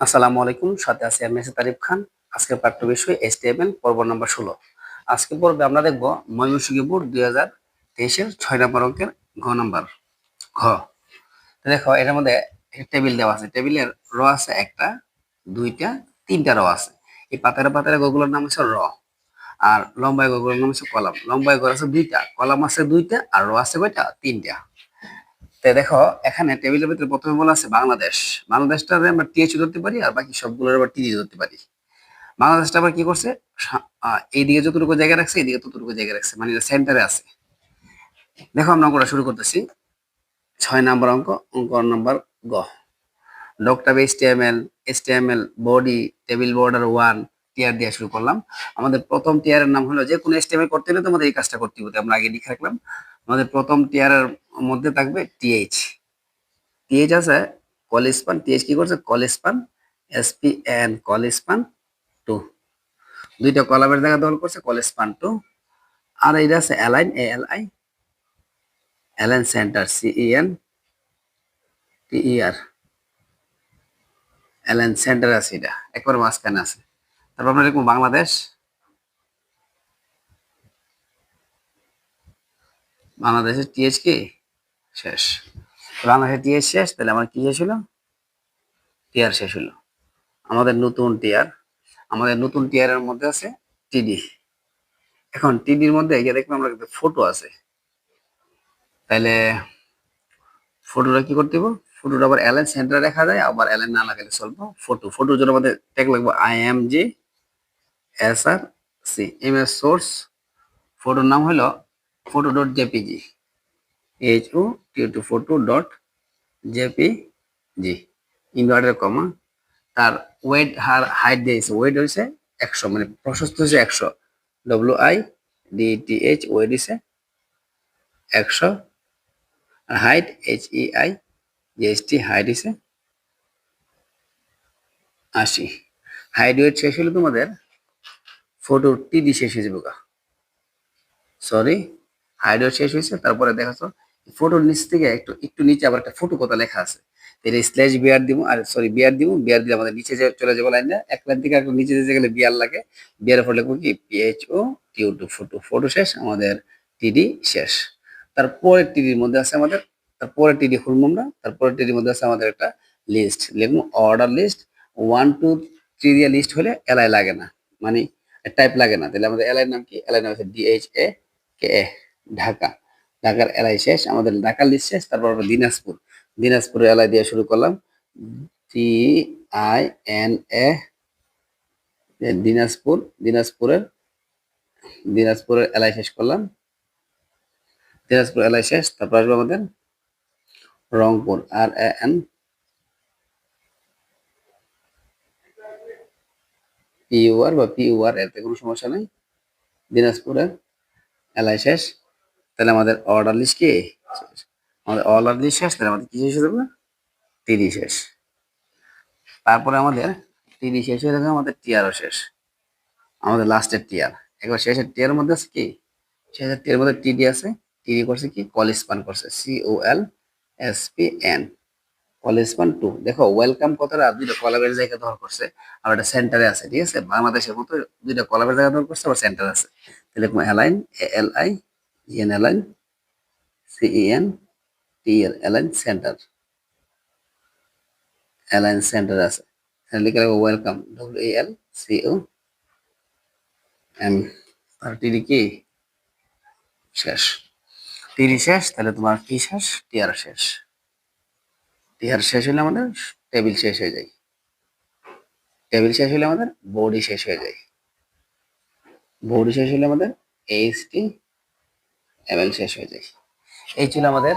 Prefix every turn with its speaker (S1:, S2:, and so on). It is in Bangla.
S1: আসসালামু আলাইকুম, সাথে আছি আমি তারিফ খান। আজকের পাঠ্য বিষয় এস এসটিএমএল পর্ব নম্বর ষোলো। আজকে পর্বে আমরা দেখব ময়মনসিংহ বোর্ড দুই হাজার তেইশের ছয় নম্বর অঙ্কের ঘ নম্বর। ঘ। দেখো এটার মধ্যে টেবিল দেওয়া আছে। টেবিলের র আছে একটা, দুইটা, তিনটা র আছে। এই পাতারে পাতারে গগুলোর নাম হচ্ছে র আর লম্বায় গগুলোর নাম হচ্ছে কলাম। লম্বায় গড় আছে দুইটা, কলাম আছে দুইটা আর র আছে কয়টা? তিনটা। দেখো, এখানে টেবিলের ভিতরে প্রথমে বলা আছে বাংলাদেশ। বাংলাদেশটা আমরা টিএচ ধরতে পারি আর বাকি সবগুলোর আবার টিডি ধরতে পারি। বাংলাদেশটা আবার কি করছে? এইদিকে যতটুকু জায়গা রাখছে, এইদিকে ততটুকু জায়গা রাখছে মানে সেন্টারে আছে। দেখো, আমরা অঙ্কটা শুরু করতেছি। ছয় নম্বর অঙ্ক অঙ্ক নম্বর গ। Doctor HTML HTML body table border one টিয়ার দিয়ে শুরু করলাম। আমাদের প্রথম টিয়ারের নাম হলো যে কোনো এসটিএমএল করতে হলে তোমাদের এই কাজটা করতে হবে। আমরা আগে লিখে রাখলাম। আমাদের প্রথম টিয়ারের মধ্যে থাকবে টিএইচ টিএইচ আছে কলিস্পান টিএইচ কি করছে? Colspan SP N colspan two দুইটা কলামের জায়গা দখল করছে কলিস্পান টু আর এটা আছে align A L I align center C E N T E R align center আছে এটা। একবার মাঝখানে আছে। তারপর আমরা লিখব বাংলাদেশ। বাংলাদেশের টিএইচ কি শেষ। বাংলাদেশের টিএস শেষ, তাহলে আমার কি শেষ হলো? টিআর শেষ হলো। আমাদের নতুন টিআর, আমাদের নতুন টিআরের মধ্যে আছে টিডি। এখন টিডির মধ্যে গিয়ে দেখলাম আমরা কিন্তু ফটো আছে। তাহলে ফটোটা কি করতে হবে ফটোটা আবার এলএন সেন্টারে রাখা যায়, আবার এলএন না লাগালে চলবো। ফটো, ফটোর জন্য আমাদের ট্যাগ লাগবে I M G S R C image source. ফটোর নাম হলো photo dot JPG H O T two photo dot JPG inverted comma তার ওয়েট হার হাইট দিয়েছে। ওয়েট হয়েছে একশো মানে প্রশস্ত হচ্ছে একশো। W I D T H width দিছে একশো। আর height H E I G S T height দিছে আশি। হাইট ওয়েট শেষ হলে তোমাদের ফটো টিডি শেষ হয়ে যাবে সরি ওয়েট শেষ হয়েছে, তারপরে দেখাচ্ছ ফটোর নিচ থেকে একটু একটু নিচে আবার একটা ফটো কথা লেখা আছে। এটা স্ল্যাশ বিয়ার দিব, আর সরি বিয়ার দিব বিয়ার দিলে আমাদের নিচে যে চলে যাব লাইনটা এক লাইন থেকে একটু নিচে যেতে গেলে বিয়ার লাগে বিয়ারের পর লিখব কি? পিএইচও টিউ টু ফটো ফটো শেষ, আমাদের টিডি শেষ। তারপরের টিডির মধ্যে আছে আমাদের, তারপরের টিডি খুলবো আমরা, তারপরের টিডির মধ্যে আছে আমাদের একটা লিস্ট লিখব order list one two three দিয়ে লিস্ট হলে এলআই লাগে না। মানে টাইপ লাগে না। তাহলে আমাদের এলআই নাম কি? এলআই নাম হচ্ছে ডিএইচ এ কে এ ঢাকা। ঢাকার এলআই শেষ, আমাদের ঢাকার লিস্ট শেষ, তারপর আমরা দিনাজপুর। দিনাজপুরের এলআই দিয়ে শুরু করলাম। T I N A Dinajpur, দিনাজপুরের দিনাজপুরের এলআই শেষ করলাম। দিনাজপুর এলআই শেষ, তারপর আসবে আমাদের রংপুর আর এ এন পিইউআর বা পিইউআর এতে কোনো সমস্যা নেই। দিনাজপুরের এলআই শেষ। তাহলে আমাদের অর্ডার লিস্ট কি? আমাদের অর্ডার লিস্ট শেষ, তাহলে আমাদের কি শেষ হয়ে যাবে? শেষ। তারপরে আমাদের টিডি শেষ হয়ে যাবে আমাদের টিআরও শেষ। আমাদের লাস্টের টিআর একবার শেষের টিআর মধ্যে আছে কি? শেষের টিআর মধ্যে টিডি আছে। টিডি করছে কি? কলেজ পান করছে C O L S P N colspan two দেখো ওয়েলকাম কথাটা দুইটা কলাবের জায়গা দখল করছে। আর একটা সেন্টারে আছে, ঠিক আছে? বাংলাদেশের মতো দুইটা কলাবের জায়গা দখল করছে, আবার সেন্টার আছে। তাহলে A L I N align C E N T L align center align center আছে। লিখে রাখব welcome W L C O M R T D কি? শেষ। টিডি শেষ, তাহলে তোমার কি শেষ? টিআর শেষ। টিআর শেষ হলে আমাদের টেবিল শেষ হয়ে যায়। টেবিল শেষ হলে আমাদের বডি শেষ হয়ে যায়। বডি শেষ হলে আমাদের এইচটি এমএল শেষ হয়ে যায়। এই ছিল আমাদের